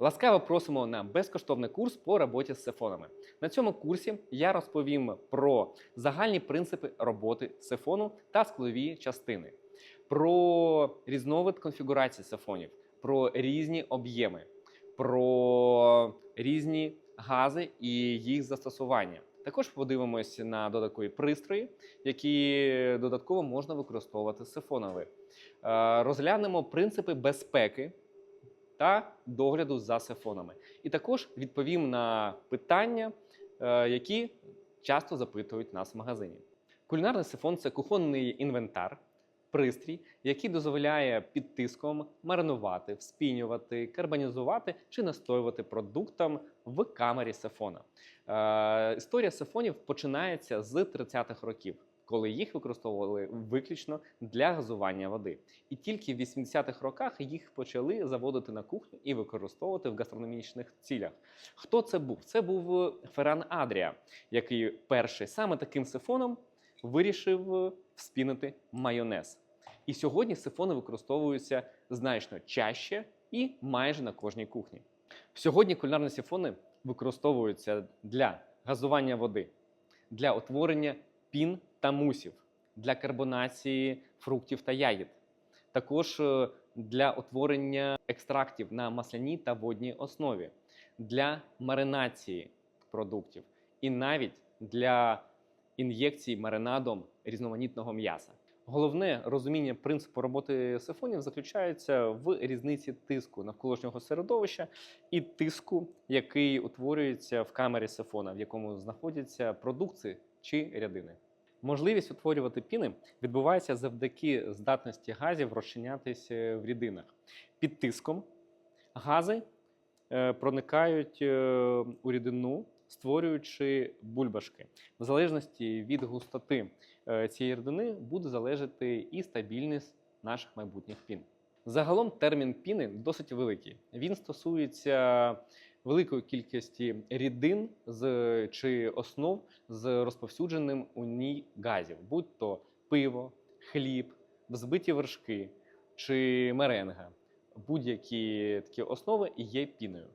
Ласкаво просимо на безкоштовний курс по роботі з сифонами. На цьому курсі я розповім про загальні принципи роботи сифону та складові частини, про різновид конфігурації сифонів, про різні об'єми, про різні гази і їх застосування. Також подивимося на додаткові пристрої, які додатково можна використовувати з сифонами. Е, Розглянемо принципи безпеки та догляду за сифонами. І також відповім на питання, е, які часто запитують нас в магазині. Кулінарний сифон це кухонний інвентар, пристрій, який дозволяє під тиском маринувати, вспінювати, карбонізувати чи настоювати продуктам в камері сифона. Е, Історія сифонів починається з 30-х років. Коли їх використовували виключно для газування води, і тільки в 80-х роках їх почали заводити на кухню і використовувати в гастрономічних цілях. Хто це був? Це був Ферран Адрія, який перший саме таким сифоном вирішив вспінити майонез. І сьогодні сифони використовуються значно чаще і майже на кожній кухні. Сьогодні кулінарні сифони використовуються для газування води, для утворення пін та мусів, для карбонації фруктів та ягід, також е, для утворення екстрактів на масляній та водній основі, для маринації продуктів і навіть для ін'єкцій маринадом різноманітного м'яса. Головне розуміння принципу роботи сифонів заключається в різниці тиску навколишнього середовища і тиску, який утворюється в камері сифона, в якому знаходяться продукти чи рядини. Можливість утворювати піни відбувається завдяки здатності газів розчинятися в рідинах. Під тиском гази е, проникають е, у рідину, створюючи бульбашки. В залежності від густоти е, цієї рідини буде залежати і стабільність наших майбутніх пін. Загалом термін піни досить великий. Він стосується великої кількості рідин з чи основ з розповсюдженим у ній газів, будь то пиво, хліб, взбиті вершки чи меренга. Будь-які такі основи є піною.